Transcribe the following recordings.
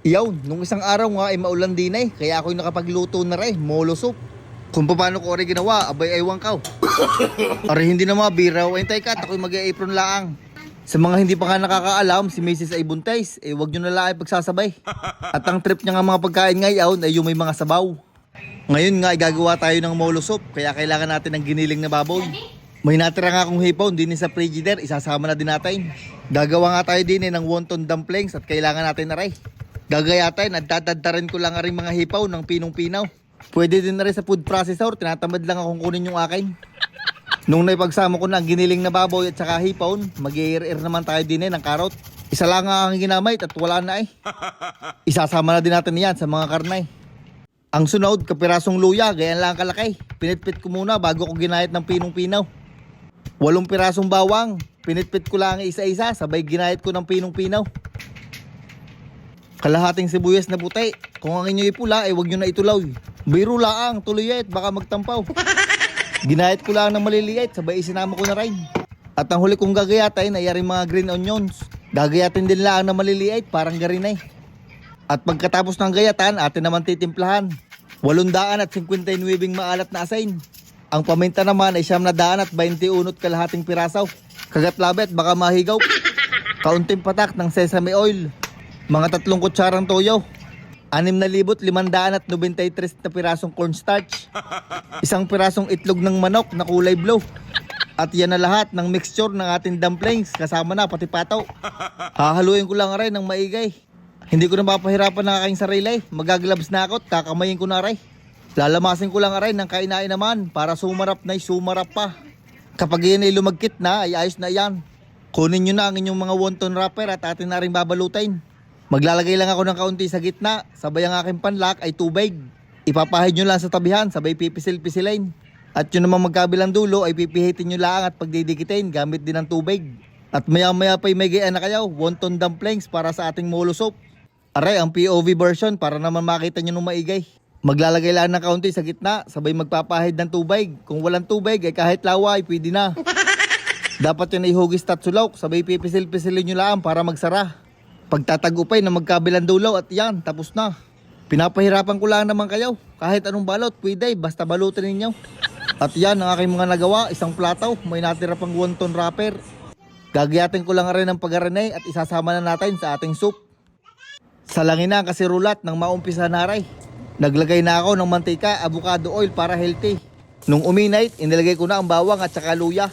Iyaw, nung isang araw nga ay maulan din ay, kaya ako'y nakapagluto na rin, molo soup. Kung paano ko rin ginawa, abay aywang kaw. Aray hindi na mga biraw, ay tay ka, at ako'y mag-apron laang. Sa mga hindi pa nga nakakaalam, si Mrs. ay buntis, eh wag nyo na lang ay pagsasabay. At ang trip niya nga mga pagkain ngayon ay yung may mga sabaw. Ngayon nga ay gagawa tayo ng molo soup, kaya kailangan natin ng giniling na baboy. May natira nga akong hipon din sa frigider, isasama na din natin. Gagawa nga tayo din eh ng wonton dumplings at kailangan natin na rin. At tatadtarin ko lang rin mga hipaw ng pinong-pinaw. Pwede din na rin sa food processor, tinatamad lang akong kunin yung akin. Nung naipagsama ko na ang giniling na baboy at saka hipon, mag ir naman tayo din eh ng karot. Isa lang ang ginamit at wala na eh. Isasama na din natin yan sa mga karnay. Ang sunod, kapirasong luya, ganyan lang kalakay. Pinitpit ko muna bago ko ginayat ng pinong-pinaw. Walong pirasong bawang, pinitpit ko lang isa-isa, sabay ginayat ko ng pinong-pinaw. Kalahating sibuyas na puti. Kung ang inyo ipula, eh wag nyo na itulaw. Biro laang, tuluyet, baka magtampaw. Ginayat ko lang ng maliliit, sabay isinama ko na rin. At ang huli kong gagayatin ay yaring mga green onions. Gagayatin din lang ng maliliit, parang garinay. At pagkatapos ng gayatan, atin naman titimplahan. Walundaan at 59 maalat na asin. Ang paminta naman ay siyam na daan at 21 kalahating pirasaw. Kagat labet, baka mahigaw. Kaunting patak ng sesame oil. Mga tatlong kutsarang toyo. Anim na libot, limandaan at 93 na pirasong cornstarch. Isang pirasong itlog ng manok na kulay blue. At yan na lahat ng mixture ng ating dumplings kasama na pati pataw. Hahaluin ko lang rin ng maigay. Hindi ko na mapahirapan ng aking sarili. Magaglabs na ako at kakamayin ko na rin. Lalamasin ko lang rin ng kainain naman para sumarap na sumarap pa. Kapag yan ay lumagkit na ay ayos na yan. Kunin nyo na ang inyong mga wonton wrapper at atin na rin babalutin. Maglalagay lang ako ng kaunti sa gitna, sabay ang aking panlak ay tubig. Ipapahid nyo lang sa tabihan, sabay pipisil-pisilin. At yun naman magkabilang dulo ay pipihitin nyo lang at pagdidikitin gamit din ng tubig. At maya maya pa'y may gayaan na kayo, wonton dumplings para sa ating molo soup. Aray, ang POV version para naman makita nyo nung maigay. Maglalagay lang ng kaunti sa gitna, sabay magpapahid ng tubig. Kung walang tubig ay kahit lawa ay pwede na. Dapat yun ay hugis tatsulok, sabay pipisil-pisilin nyo lang para magsara. Pagtatagupay na magkabilang dulo at yan, tapos na. Pinapahirapan ko lang naman kayo. Kahit anong balot, pwede, basta balutin ninyo. At yan ang aking mga nagawa, isang plataw, may natira pang wonton wrapper. Gagayatin ko lang rin ng pagaranay at isasama na natin sa ating soup. Salangin na ang kasirulat ng maumpisa naray. Naglagay na ako ng mantika, avocado oil para healthy. Nung uminait, inilagay ko na ang bawang at saka luya.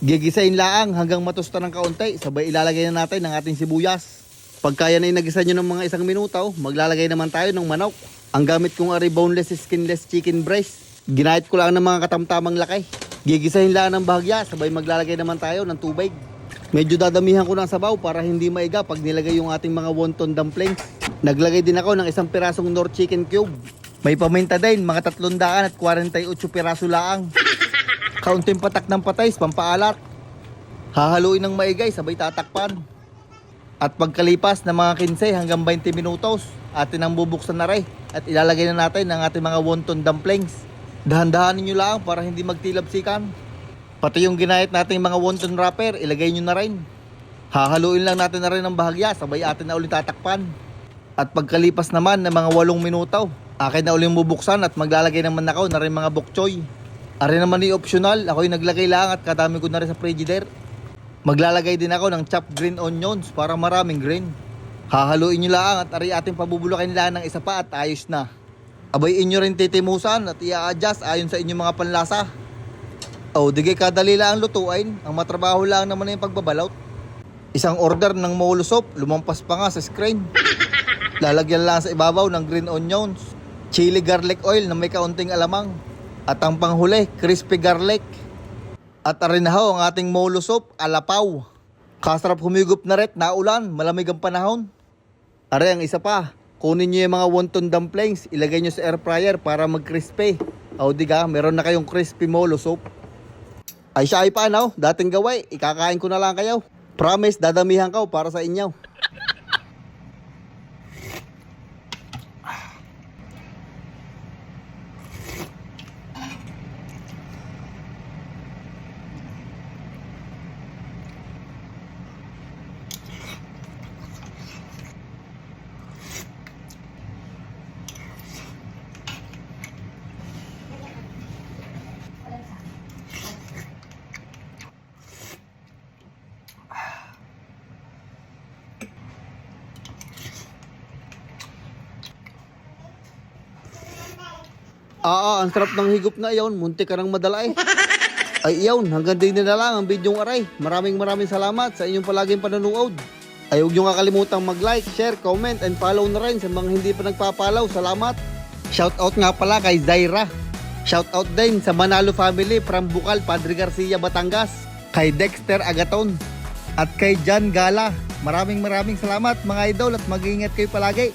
Gigisain laang hanggang matusta ng kaunti, sabay ilalagay na natin ang ating sibuyas. Pagka yan ay nagisa nyo ng mga isang minuto, maglalagay naman tayo ng manok. Ang gamit kong ari boneless skinless chicken breast. Ginahit ko lang ng mga katamtamang laki. Gigisahin lang ng bahagya, sabay maglalagay naman tayo ng tubig. Medyo dadamihan ko ng sabaw para hindi maiga pag nilagay yung ating mga wonton dumplings. Naglagay din ako ng isang pirasong nor chicken cube. May paminta din, mga 300 at 48 piraso laang. Kaunting patak ng patays, pampaalat. Hahaluin ng maigay, sabay tatakpan. At pagkalipas ng mga 15 hanggang 20 minutos, atin ang bubuksan na rin at ilalagay na natin ang ating mga wonton dumplings. Dahan-dahanin nyo lang para hindi magtilabsikan. Pati yung ginayat nating mga wonton wrapper, ilagay nyo na rin. Hahaluin lang natin na rin ang bahagya, sabay atin na ulit tatakpan. At pagkalipas naman ng mga 8 minuto, akin na ulit bubuksan at maglalagay naman ako na rin mga bok choy. Ari naman ni optional, ako'y naglagay lang at kadami ko na rin sa frigider. Maglalagay din ako ng chopped green onions para maraming green. Hahaluin nyo lang at ari ating pabubulukin lang ng isa pa at ayos na. Abay inyo rin titimusan at i-adjust ayon sa inyong mga panlasa. O, di kay kadali lang ang lutuin. Ang matrabaho lang naman yung pagbabalot. Isang order ng molo soup, lumampas pa nga sa screen. Lalagyan lang sa ibabaw ng green onions, chili garlic oil na may kaunting alamang. At ang panghuli, crispy garlic. At arinahaw ang ating molo soup, alapaw. Kasarap humigop na ret, naulan, malamig ang panahon. Are, ang isa pa, kunin nyo yung mga wonton dumplings, ilagay nyo sa air fryer para mag-crispy. O diga, meron na kayong crispy molo soup. Ay siya ay paano, dating gaway, ikakain ko na lang kayo. Promise, dadamihan ko para sa inyo. Ah, ah, ang sarap ng higop na iyon. Munti ka ng madala eh. Ay iyon, hanggang din na lang ang bidyong aray. Maraming maraming salamat sa inyong palaging panonood. Ay huwag nyo kakalimutang mag-like, share, comment, and follow na rin sa mga hindi pa nagpapalaw. Salamat. Shoutout nga pala kay Zaira. Shoutout din sa Manalo family from Bukal, Padre Garcia, Batangas. Kay Dexter Agaton. At kay John Gala. Maraming maraming salamat mga idol at mag-iingat kayo palagi.